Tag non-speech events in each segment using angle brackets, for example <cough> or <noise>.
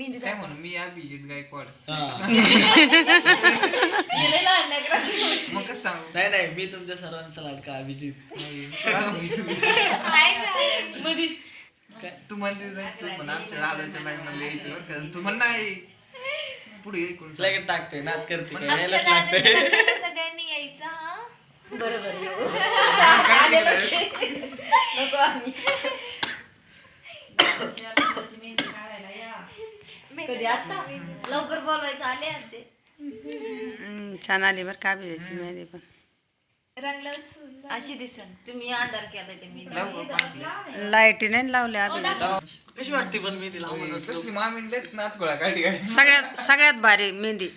मेहंदी काय म्हणू? मी अभिजित गायकवाड. हा. <laughs> गेलेला आणलाय मग कसं सांगू? नाही नाही मी तुमच्या सर्वांचा लाडका अभिजित. काय तू म्हणते नाही तू पण आमच्या दादाच्या लग्नाला यायचं बरं का. तू म्हण नाही पुढे लगेच टाकते नाद करते काय यायलाच लागते सगळ्यांनी यायचं हा. बरोबर <laughs> येऊ आलेलं नको आम्ही. <laughs> कधी आता? लवकर बोलवायचं आले असते. छान आली बरं का अभिजाची मेहंदी पण. रंगला सुंदर. अशी दिसन. तुम्ही आधार केला ते मी. लावू का पाणी? लाईटी नाही लावल्या कशी वाटते पण मी तिला नात गोळा काढी काढी सगळ्यात सगळ्यात भारी मेहंदी.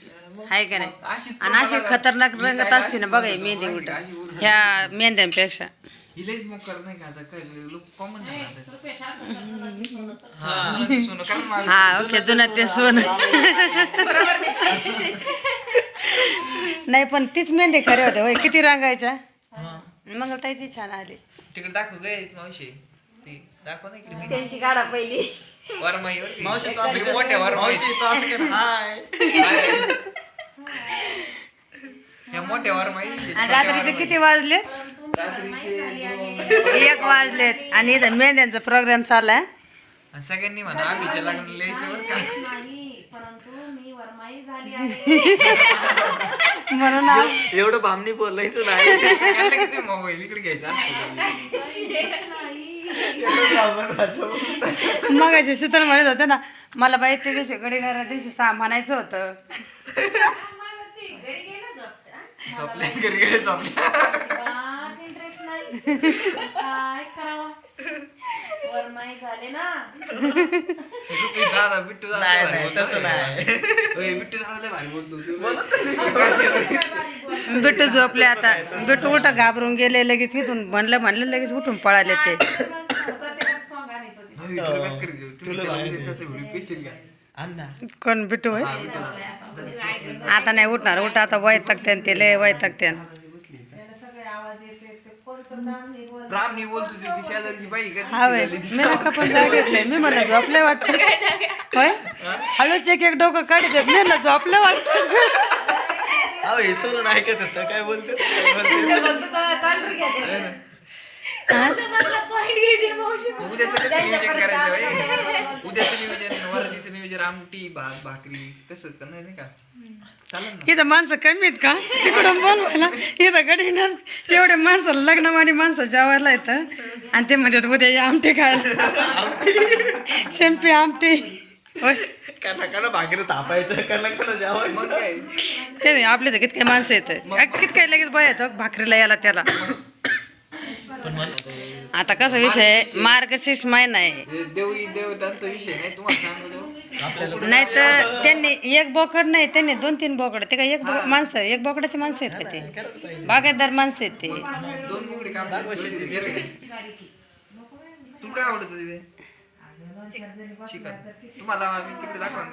आहे का नाही? आणि अशी खतरनाक रंगत असते ना बघा ही मेहंदी माहिती का? उलट. अशी बोलतो. ह्या मेहंद्यांपेक्षा. हिलाच मग कर नाही का आता? काय लोक कॉमन झालं आता. हा जुनं सोनं. हा ओके जुनं ते सोनं. नाही पण तीच मेहंदी खरे होते होय. किती रंगायच्या? मग ताईची छान आली. तिकडे दाखव गे मावशी. ती दाखव ना इकडे. त्यांची काढा पहिली. वरमाई? मावशी तो असं इकडे <laughs> मोठ्या वरमाई मावशी तो असं कर हाय. मोठ्या वरमाई रात्रीचे किती वाजले? एक वाजलेत आणि इथं मेहंद्यांचा प्रोग्राम चाललाय सगळ्यांनी म्हणा आम्हीच्या बरं का म्हणून एवढं भामनी बोलायचं नाही. याला किती मोबाईल इकडे घ्यायचा मग शीतल म्हणत होते ना मला बाई ते दिवशी गडीनाऱ्या दिवशी सा म्हणायचं होतं. झोपल्या घरी गेले झोपल्या. रुपी दादा बिट्टू दादा नाही, लय भारी नाही, बोलतो. तसं रे. नाही. ओय, बिट्टू दादा लय भारी बोलतो तू. बिट्टू झोपले आता. बिट्टू उठा घाबरून गेले लगेच इथून म्हणलं म्हणलं लगेच उठून पळाले ते. काय? अण्णा कोण बिट्टू होय? हा. आता. नाही उठणार उठा आता वय तकत्यान ते लय वय तकत्यान ब्राह्मणी बोलतो ती ती शेजारची बाई का? हा वय मी नका पण जागेतले मी म्हणलं झोपले वाटत? होय? हळूच एक एक डोकं काढते. मी म्हणलं झोपले वाटत? अहो हे सोडून ऐकत होतं. काय बोलतो? उद्याचं कसं नियोजन करायचं बाई? उद्याचं नियोजन वरतीचं नियोजन आमटी भात भाकरी कसं का नाही नाही का? चालेल ना? इथं माणसं कमी आहेत का? तिकडून बोलवायला. इथं गडीणार एवढे माणसं लग्नवाणी माणसं जेवायला येतं. आणि ते म्हणतात उद्या या आमटे खायला. शेंपी आमटी. होय. काना काना भाकरी तापायचं काना काना जेवायचं. मग काय? ते नाही आपले तर कितके माणसं येतं. कित काय लगेच बय येतं भाकरीला यायला त्याला. आता कसा विषय आहे, मार्गशीर्ष महिना आहे. हे देवी देवतांचा विषय नाही तुम्हाला सांगू देऊ आपल्याला नाही तर त्यांनी एक बोकड नाही त्यांनी दोन तीन बोकड ते काय एक बो- माणसं एक बोकडाचे माणसं आहेत का ते? बागायतदार माणसं आहेत ते. दोन काम काय आवडत तिथे? चिकन. तुम्हाला मी तिकडे दाखवा ना.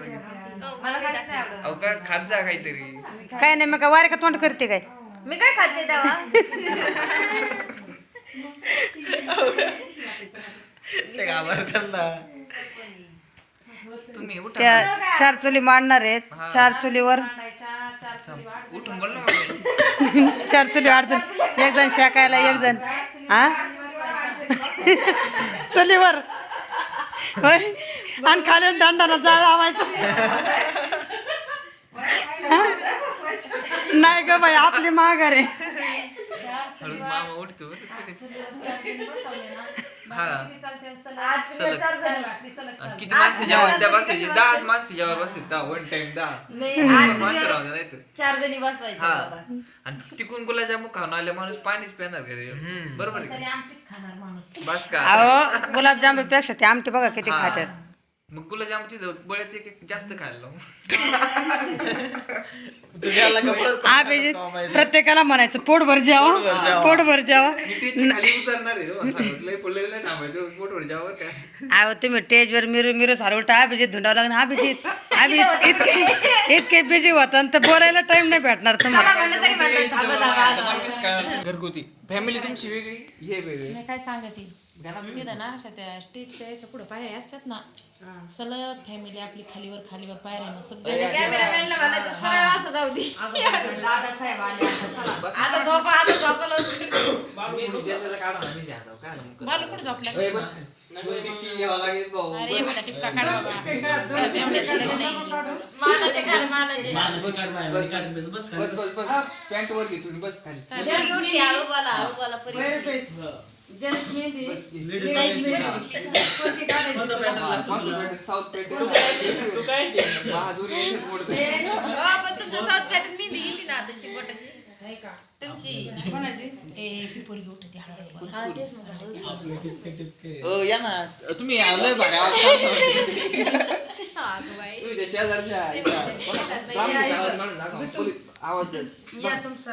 अहो का खात जा काहीतरी. काय नाही मग काय वारे का तोंड करते काय? मी काय खाते तेव्हा? <laughs> ते घाबरतात ना. तुम्ही उठा त्या चार चुली मांडणार आहेत. चार चुलीवर उठून बोल ना मला. <laughs> चार चुली अडचण एक जण शेकायला एक जण. हा? चुलीवर. होय? आणि खाली दंडाला जाळ लावायचं? नाही ग बाई आपली माघार आहे. हळूच मामा उठतो हा. किती माणसं जेवण? त्या बसायचे दहाच माणसं जेवायला बसायचे दहा वन टाइम दहा. माणसं जणी- राहू दे नाही <laughs> तर चार जणी बसवायच्या हा. बाबा. आणि तिकून गुलाबजामू खाऊन आले माणूस पाणीच पिणार घरी. बरोबर आहे का? बस का? अहो गुलाबजामुनपेक्षा ते आमटी बघा किती. खात्यात मग गुलाबजाम तिथं बळ्याच एक एक जास्त खायला लावू. तुझ्याला कपडे अभिजित प्रत्येकाला म्हणायचं पोटभर जेवा. पोटभर जेवा. मी टेन्शन खाली उतरणार आहे हो. सांगत लय पडलेलं नाही थांबायचं पोटवर जावं का. अहो तुम्ही स्टेजवर मिरू मिरू सारं उलटा अभिजित धुंडावं लागणार अभिजित अभिजित इतके इतके बिझी होता तर बोलायला टाइम नाही भेटणार तुम्हाला. घरगुती फॅमिली तुमची वेगळी हे वेगळी. काय सांगते. तिथं ना अशा त्या स्टेजच्या याच्यापुढे पायऱ्या असतात ना सलग फॅमिली आपली खालीवर खालीवर पायऱ्या ना सगळे कॅमेरामॅनला म्हणायचं सरळ असं जाऊ दे. <laughs> दादासाहेब आले आता झोपा आता? बालू कुठे झोपला. अरे एखादा टिपका काढ बाबा. त्या मेवण्याचं लग्न आहे. मानाचे काढ मानाचे. बस बस बस बस पॅन्ट वर घे तुम्ही बस. खाली बोला बोला परी. जस्ट मेहंदी बस घे. नाही, पोरी उठली. कोणती काढायची? मागून पॅन्ट, साऊथ पॅन्ट. बहादूर याच्यात मोडतोय. पण तुमचं साऊथ पॅटर्न मेहंदी गेली ना आताची बोटाची तुमची. कोणाची? ए ती पोरगी उठते हळूहळू बोला. अ, या ना. तुम्ही लय भारी शेजारच्या आवाज द्या. तुमचा?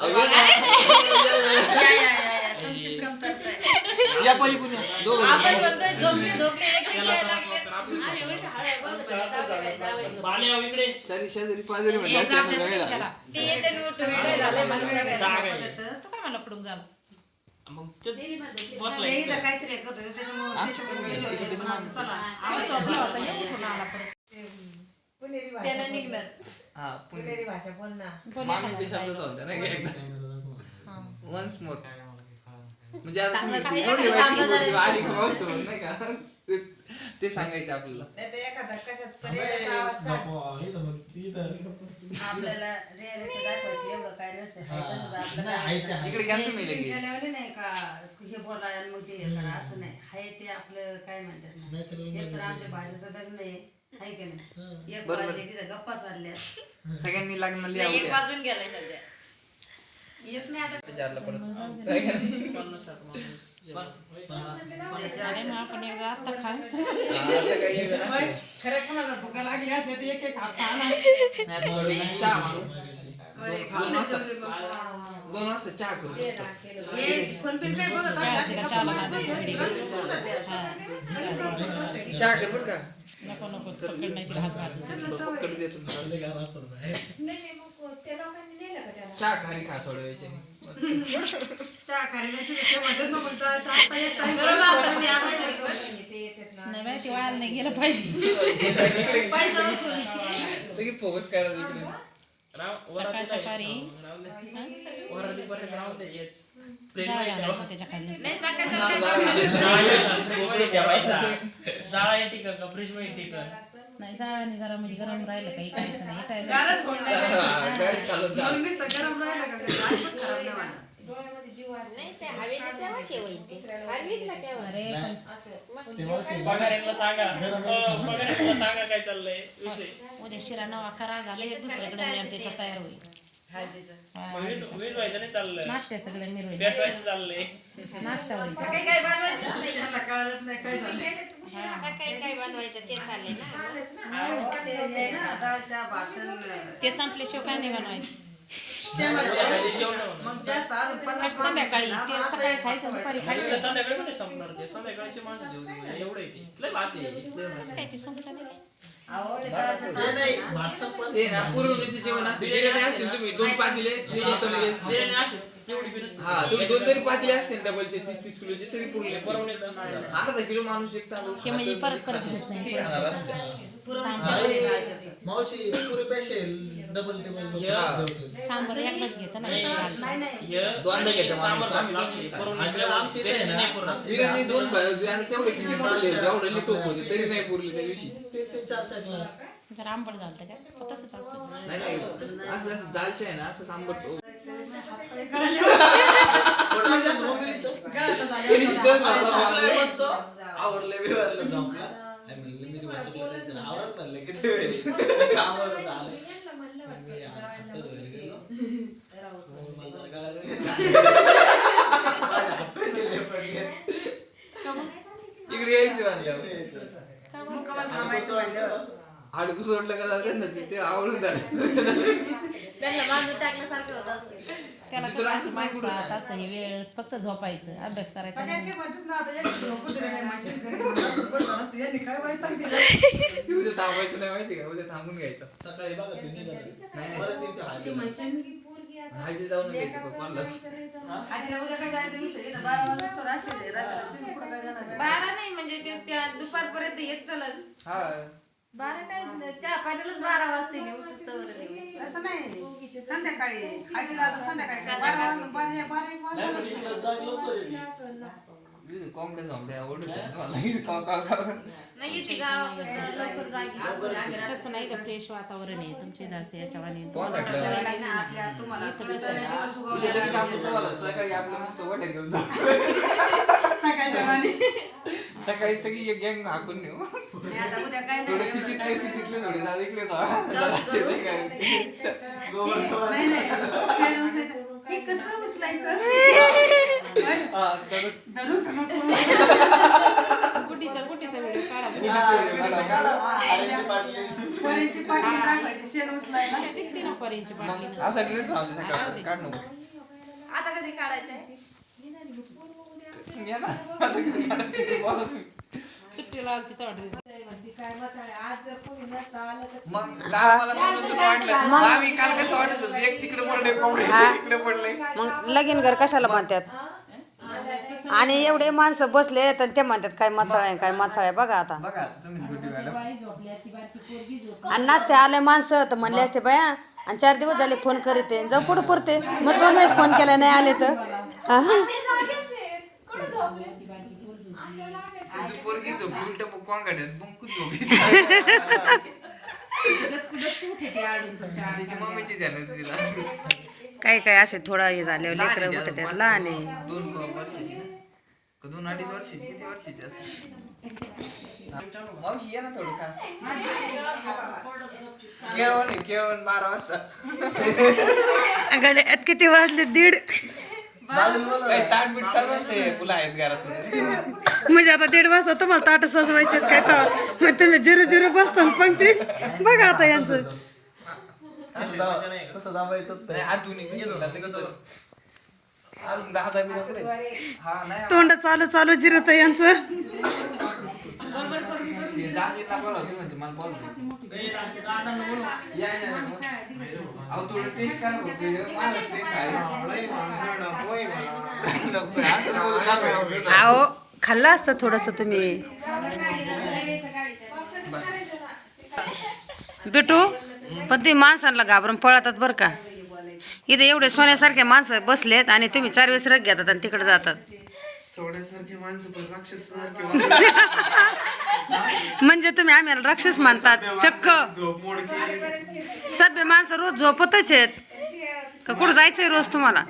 या, या, या. बसा पुढं. अ, या ना. या, या, या, या. तुमचीच कमतरता आहे. या पलीकडून या. दोघं आपण म्हणतोय झोपली झोपली एक एक यायला लागले. आम्ही उलट हळू बोलतो, जावई, जावई. सरी शेजारी पाजारी ए, म्हटलं जा, असं जा, वेगळं. त्याला. ती येते आणि उठून काय झालं मला बघायला. तू काय मला कडून झालं ते इथं काहीतरी करत त्याच्यामुळं गेलो हे उठून आला परत त्यानं निघणार हा, पुणे. बोल शब्द ना की एकदा. वन्स मोर म्हणजे का नाही ते- सांगायचं आपल्याला. तरी काढ. आपल्याला दाखवायची एवढं काय नसतं. इकडे घ्या ना तुम्ही लगेच. नाही का हे बोला आणि मग ते हे करा असं नाही. हाय ते आपलं काय म्हणतात ना. तर आमच्या भाषेचं लग्न आहे की नाही? एक बरोबर. वाजले तिथं गप्पा चालल्या <laughs> सगळ्यांनी एक द्या. वाजून गेलाय सध्या. येत नाही आता विचारलं परत. काय करायचं? अरे मग आपण एकदा आत्ता खा हा, असं काही करा. <laughs> खरं कोणाला भुका लागली असते एक एक हात खाणार. नाही, थोडी चहा मारू दोन दोन वाजता. दोन वाजता चहा करू मस्त. हे फोन काय बघत ते गप्पा हा. चहा कर बरं का? नको नको पकड नाही तिला हात भाजत पकड देतो तुला. चहा खाली खा थोड्या. चहा खायला. नाही माहिती व्हायला नाही गेलं पाहिजे. <laughs> पैसा वसूल. सकाळच्या पारी. जाळा घालायचा त्याच्याखाली नुसतं. नाही काय नाही जाळाने जरा म्हणजे गरम राहिलं काही करायचं नाही. गारच होऊन. हा, जा. नुसतं गरम राहिलं का? ते काय पण खराब नाही नाही ते. हवेने तेव्हा. ठेवायचे ते हवेतला ठेवा अरे पण पगारांना सांगा. अ, पगारांना सांगा काय चाललंय विषय. उद्या शिरा नवा करा झाले एक दुसऱ्याकडे त्याच्या तयार होईल. हळदीचं. वीस वीस व्हायचं नाही चाललंय. नाश्त्याचं कडे नेर होईल पेटवायचं चाललंय. नाश्ता होईल. सकाळी काय बनवायचं? नाही त्याला कळलंच नाही काय झालं. सकाळी काय बनवायचं ते चाललंय ना. ते भाकरी, संपल्याशिवाय काय नाही बनवायचं. संध्याकाळी ते सकाळी खायचं दुपारी खायचं. संध्याकाळी पण संपणार ते संध्याकाळचे माणसं जेवू दे एवढं येते. लय बात आहे. कसं काय ते संपलं नाही ते ना, पुरवणीचे जेवण असते बिर्याणी असते तुम्ही दोन पातेले बिर्याणी असते. बिर्याणी असते तेवढी बी नसते हा तुम्ही दोन तरी पातेले असते डबलचे तीस तीस किलोचे तरी पुरले असते. परवण्याचं असतं अर्धा किलो माणूस एक तांदूळ हे म्हणजे परत परत. घेत नाही. किती खाणार. मावशी पुरीपेक्षा डबल टेबल सांबर एकदाच घेतं ना दालचं. हे दोनदा घेतो माणूस. सांबार आम्ही भात दोनदा लागते. आमच्या- आमच्या इथे आहे ना, नाही पुरणार. बिर्याणी दोन भाजी आणि तेवढे किती मोठे एवढे टोप होते तरी नाही पुरले त्या दिवशी ते ते चार चार ग्लास जरा आंबट झालं काय का तसंच असतं नाही नाही असं असं दालच्या आहे ना असं आंबट आवरले बिवरले झोपला आणि म्हणलं मी दिवस आवरत म्हणलं किती वेळ कामावरून आलं मी हात धुवायला गेलो. मला जरा इकडे यायचं म्हणल्यावर मुक्कामाला हाडकू सोडलं का जातं ना ते- आवडून झालं त्यांना बांधून टाकल्यासारखं होत असं त्याला कसं असं माणसात असं हे वेळ फक्त झोपायचं अभ्यास करायचा नाही. ते. उद्या थांबायचं नाही माहिती का? उद्या थांबून घ्यायचं. सकाळी बघा तू निघाली. परत येतो हात ती धुवायला. म्हशीन हळदी जाऊन घ्यायची बघ कोणालाच आजीला उद्या काय जायचं विषय इथं बारा वाजता राशील आहे. रात्री तुम्ही कुठं काय जाणार? आहे? बारा नाही म्हणजे ते त्या दुपारपर्यंत येत चलत. हा. बारा काय चहा पाण्यालाच बारा वाजते पुस्तकावर नेऊ असं नाही. संध्याकाळी. आजीला आता संध्याकाळी. काय बारा वाजता बारा बारा एक वाजता नाही पण इकडं जाग लवकर येते. इथे कोंबड्या झोंबड्या ओढत मला इथे काव काव काव नाही येते गावाकडं लवकर जागी. तसं नाही तर फ्रेश वातावरण आहे. तुमचे असं याच्यावाने. कोण ना, आपल्या तुम्हाला. तुम्ही सगळे दिवस उद्या उगवले लगेच आपण तुम्हाला सकाळी आपलं मस्त वाटेल घेऊन जाऊ. <laughs> सकाळच्या वाणी. सकाळी सगळी एक गँग हाकून नेऊ. थोडे <laughs> नाही सिटीतले सिटीतले थोडे जाऊ इकडे. हे कसं उचलायचं? हा? कुटीचा कुटीचा व्हिडिओ काढा. शेण उचलायला. दिसते ना परींची असा ड्रेस आता कधी काढायचं. सुट्टीला आलती तेव्हा ड्रेस मग काल मला थोडंसं वाटलं. मामी काल कसं वाटत होतं? एक तिकडे पडले कोंबडे एक तिकडे पडले. मग लगीन घर कशाला म्हणतात? आणि एवढे माणसं बसले तर ते म्हणतात काय मचाळ आहे काय मचाळ आहे. बघा आता. बघा तुम्ही मॅडम. आणि नसते आले माणसं तर म्हणले असते बाया आणि चार दिवस झाले फोन करीत जाऊ पुढे पुरते? मग दोन वेळेस फोन केला नाही आले तर. हा? तुझी पोरगी झोपली उलट कोंगाड्यात बुंकून झोपली. मम्मीची तिला. काही काही असे थोडा हे झाले लेकर उठत लहान आहे. दोन वर्षाची का दोन अडीच वर्षाची किती वर्षाची असते मावशी ये ना थोडं का? केळवण आहे, केळवण बारा वाजता. किती वाजले? दीड. ताट बीट ते फुलं आहेत घरातून. म्हणजे आता दीड वाजता तुम्हाला ताट सजवायचे काय तर मग तुम्ही जिरू जिरू बसता पंक्ती बघा आता यांचं. तसं दाब- तसं दाबायचं नाही आतून एक दिसलं, लगेच बस. अजून दहा दहा मिनिटं पुढे. हा नाही तोंड चालू चालू जिरत यांचं. ते दाजीला बोलावं, ती म्हणते मला बोलव. या, या, या, मग. अहो, थोडं taste करा बघ, माझं नको, असं बोलू नका. अहो खाल्लं असतं थोडस तुम्ही बिटू पण तुम्ही माणसांना घाबरून पळतात बरं का इथे एवढे सोन्यासारखे माणसं बसलेत आणि तुम्ही चार वेळेस रग घेतात आणि तिकडे जातात सोड्यासारखे माणसं पण राक्षसासारखे <laughs> म्हणजे तुम्ही आम्हाला राक्षस मानतात चक्क. सभ्य माणसं रोज झोपतच आहेत. का कुठं जायचंय रोज तुम्हाला.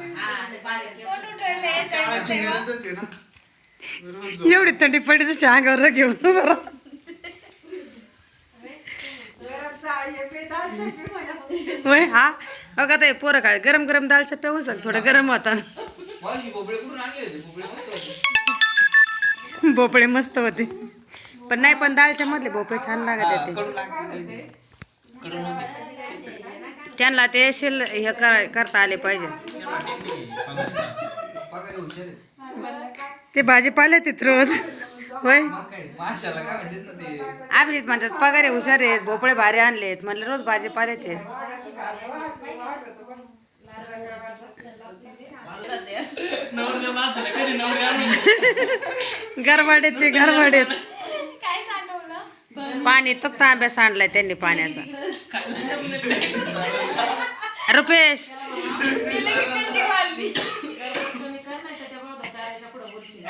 एवढी थंडी पडली तशी अंगावर घेऊन. होय <laughs> हा? बघा ते पोरं काय गरम गरम दालच्या पेऊ सांग थोडं गरम होता भोपळे मस्त होते. पण नाही पण दालच्या मधले भोपळे छान लागत होते. त्यांना ते शिल हे करा- करता आले पाहिजे. ते भाजीपाले तिथ रोज. होय. अभिजित म्हणतात पगारे हुशार आहेत भोपळे भारी आणलेत म्हणले रोज भाजीपाले ते. नवरदेव नाच झाला कधी नवरी आणून गरवाडेत ते गरवाडेत काय सांडवलं? पाणी तो तांब्या सांडलाय त्यांनी पाण्याचा. रुपेश. तुम्ही कर नाही तर त्या बळदाचाराच्या पुढं बोलशील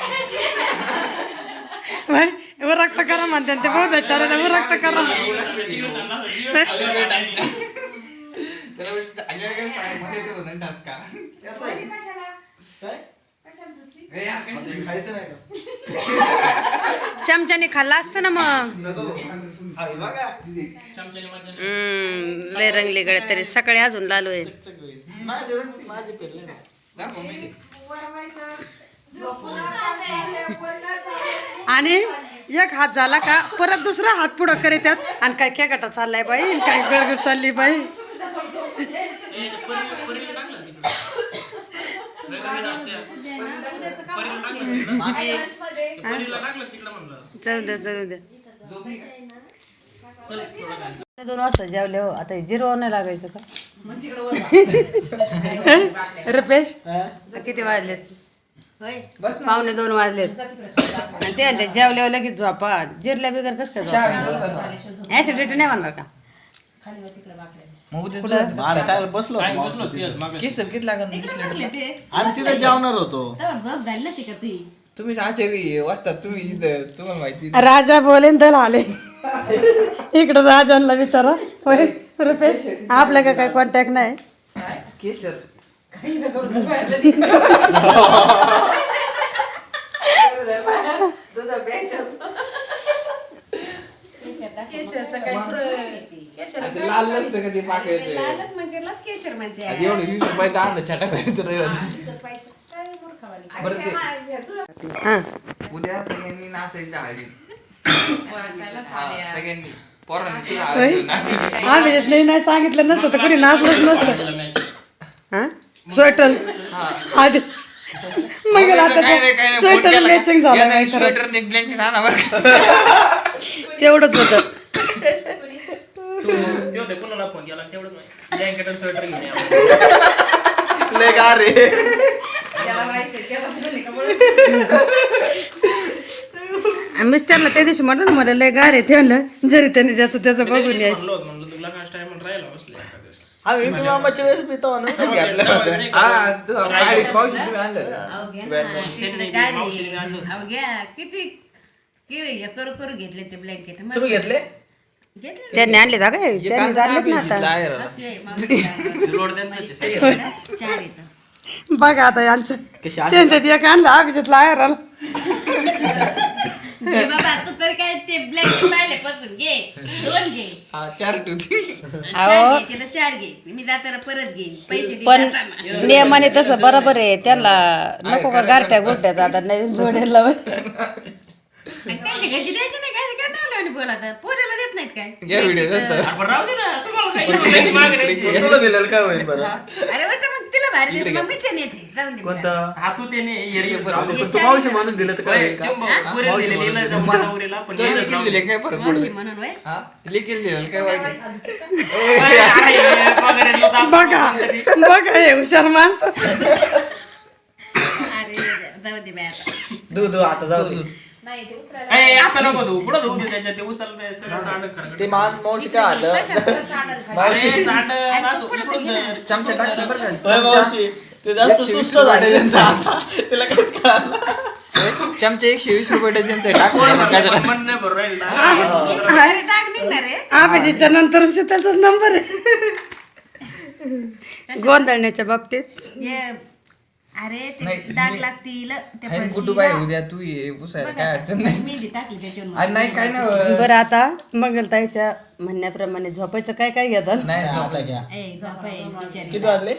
होय उरक्त करा. म्हणतात ते बहुत चाराला उरक्त करा. त्याला काय? खायचं नाही का? चमच्याने खाल्ला असतं ना मग. बघा. चमच्याने. हम्म लय रंगली गड्या तरी. सकाळी अजून लालू आहे. चकचक होईल. माझे रंग ती माझे पेरले ना. दाखव मी दे. आणि एक हात झाला का परत दुसरा हात पुढं करीतात आणि काय क्या गटा चाललाय बाई काय गडगड चालली बाई ए, ते परी- परीने टाकलं तिकडे. रंगाने टाकल्या. परीने टाकलं तिकडं. ते परीला टाकलं तिकडं म्हणलं जाऊ द्या जाऊ द्या झोप नाही का? चल थोडं काय दोन वाजता जेवले हो. आता जिरो नाही लागायचं का? <laughs> रुपेश किती वाजलेत? पावणे दोन वाजलेत. आणि ते जेवल्यावर लगेच झोपा. जिरल्या बिगर कसं काय ऍसिडिटी नाही म्हणणार का? मग उद्या तुला आम्ही चायला बसलो होतो मावशी तिथे. केसर किती लागेल वीस लिटर आम्ही तिथे जेवणार होतो. तुम्ही आचारी वाचतात तुम्ही इथं. तुम्हाला माहिती राजा बोलेन तर आले इकडं राजांना विचारा. होय रुपेश आपल्या का काय कॉन्टॅक्ट नाही? केसर. <laughs> आता लाल नसतं का ते पाकळ्याचं आता एवढं वीस रुपयाचं आणलं छटा बरं ते उद्या सगळ्यांनी नाचायचं हळदी. हा, सगळ्यांनी. पोरांनी सुद्धा हळदी नाचायचं. आम्ही नाही नाही सांगितलं नसतं तर कुणी नाचलंच नसतं. हा? स्वेटर. आधी मग आता काय काय स्वेटर फोन केला का? मॅचिंग झालं या नाही, स्वेटर एक ब्लँकेट आणा बरं का. <laughs> तेवढंच होतं. तू कुणाला फोन केला? तेवढंच नाही ब्लँकेट आणि स्वेटर घेऊन. लय गार रे मिस्टरला त्या दिवशी म्हटलं ना मला लय गार आहे ते म्हणलं जरी त्याने ज्याचं त्याचं बघून यायचं. म्हणलं तुला टायमाला राहिला बसले. वेळेस. मामाच्या वेळेस मी तो नव्हतं घेतलं. होतं का? हा, तू पावशी तुम्ही आणलं होतं. किती किरे करू घेतले ते ब्लँकेट तुम्ही घेतले? त्यांनी आणले का काय त्यांनी जाणलेत ना आता. <laughs> बघा आता यांचं. त्यांच्यात एक आणलं अभिजित हा, पण. नियमाने तसं बरोबर आहे. त्यांना नको का गारट्या गोट्यात आता नवीन जोडेल <laughs> त्यांच्या घरचे द्यायचे नाही काय? काय नाही लावणी बोलायचं पोरीला देत नाहीत काय? या व्हिडिओ त्यांचा. अरे पण राहू दे ना. तुम्हाला काय करू? त्यांची मागणी द्यायची. तुला दिलेलं काय होईल बरं? अरे वाटतं मग तिला भारी देत मग मी ते नेते जाऊन दे कोणतं? हा तू ते नाही, रे, राहू दे. पण तू मावशी म्हणून दिलं तर काय होय, होईल का? चिंब, पुरीला दिलेली, इला जमवा नवरीला, पण तो इलाच लिखील राहू दे. दिले काय फरक मावशी पडतो म्हणून वय हा? लिखील दिलेलं काय वाईट आहे? अरे, अरे, पगार येतो तर आपण बघा. बघा हे हुशार माणसं. अरे जाऊ दे बाय आता. दू दू आता जाऊ दे. ए, आता नको धुवू. कुठं धुवू दे त्याच्यात? ते सगळं सांडं मान मावशी काय आलं? अरे, सांडं असं उकडून दे. चमचा टाक बरं का होय मावशी. ते जास्त सुस्त झाले त्यांचं. आता तिला काहीच कळलं चमचा एकशे वीस रुपये डझनचं आहे, टाक. मन नाही भरून राहिलं. ना. अभिजितच्या नंतर त्याचाच नंबर आहे. <laughs> गोंधळण्याच्या बाबतीत. हे अरे ते नाही, डाग मी- लागतील फरशीला. गुड्डू बाई उद्या तू ये पुसायला बघ काय आता, अडचण नाही. मेहंदी टाकली त्याच्यावर अरे नाही काय ना बरं आता मंगलताईच्या म्हणण्याप्रमाणे झोपायचं काय काय घेतात नाही घ्या. ए झोप आहे बिचारी. किती वाजले?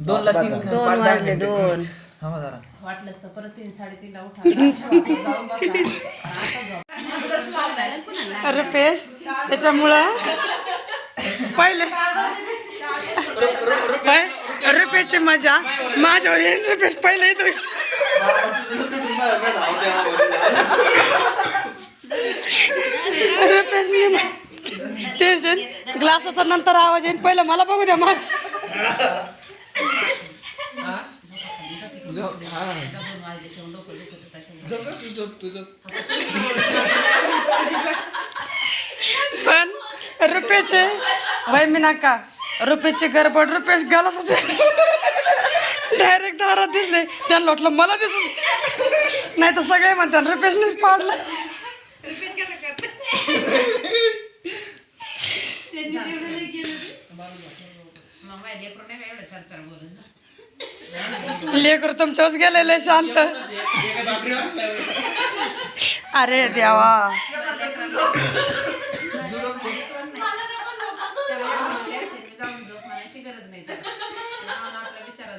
दोन ला तीन. दोन पाच दहा वाजले मिनिटं. दोन. थांबा जरा. वाटलंच तर परत तीन साडेतीनला उठा. <laughs> रुपेश त्याच्यामुळं पहिले पै- रुपयाची मजा. माझ्यावर येईन रुपये पहिले येतो. रुपेश टेन्शन ग्लासाचा नंतर आवाज येईन. पहिलं मला बघू द्या माझ. पण रुपयाचे भाई मी नाका. रुपयाचे गडबड रुपेश गालाच डायरेक्ट दारात दिसले. त्यांना वाटलं मला दिसून. नाही तर सगळे म्हणतात रुपेशनेच पाडलं. लेकर तुमच्याच गेलेले शांत. अरे देवा जाऊन झोप म्हणायची गरज नाही त्याला. त्याला आपला बिचारा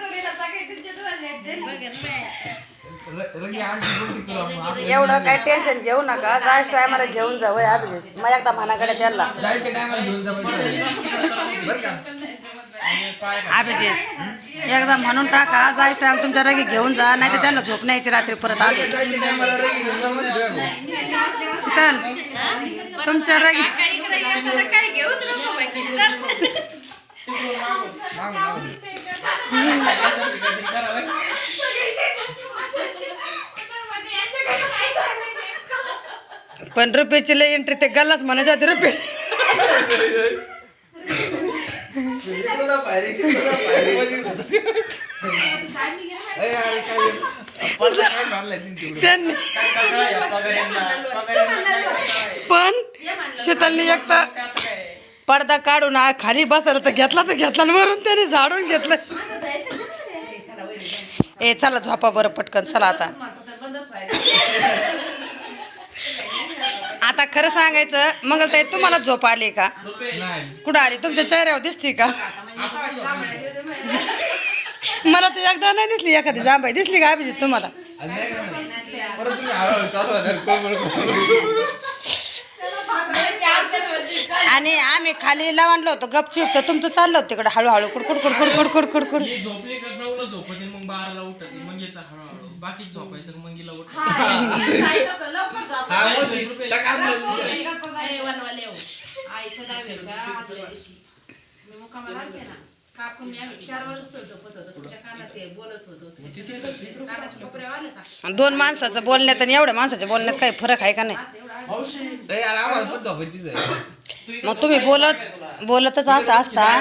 एवढं काय टेन्शन घेऊ नका. जायचं टायमाला घेऊन जा वय अभिजित मग एकदा मनाकडे त्याला जायच्या टायमाला घेऊन जा पाहिजे. बरं का? आणि पाय अभिजित एकदा म्हणून टाका. जायचं टाइम तुमच्या रगी घेऊन जा नाही तर त्यांना झोप न्यायची रात्री परत आली जायच्या टायमाला रगी घेऊन जा बघ. चल. तुमच्या रगी काय इकडे पण रुपयाची लय एंट्री ते गल्लाच म्हणायच्या आधी रुपये? त्यांनी पण शीतलनी एकदा पडदा काढून आ- खाली बसायला तर घेतला तर घेतला आणि वरून त्याने झाडून घेतलं. ए चला झोपा बरं पटकन चला आता. आता खरं सांगायचं मंगलताई तुम्हाला झोप आली का? नाही कुठं आली? तुमच्या चेहऱ्यावर दिसती का? मला तर एकदा नाही दिसली एखादी जांबाई दिसली का अभिजित तुम्हाला? आणि नाही का परत तुम्ही हळूहळू चालू होणार, आणि आम्ही खाली लावणलं होतं गपचूप तर तुमचं चाललं होतं तिकडे हळूहळू कुडकुड कुडकुड कुडकुड कुडकुड झोपली का नऊला झोपते मग बाराला उठते मग याचा हळूहळू बाकी झोपायचं मग. हा. टाक. आईच्या आदल्या दिवशी मी मुक्कामाला आलते ना काकून मी आम्ही चार वाजता झोपत होतो. तुमच्या कानात ते बोलत होतो. कानाचे कोपरे आले का? दोन माणसाचं बोलण्यात आणि एवढ्या माणसाच्या बोलण्यात काही फरक आहे का नाही? असं एवढं मग तुम्ही बोलत बोलतच असं असता.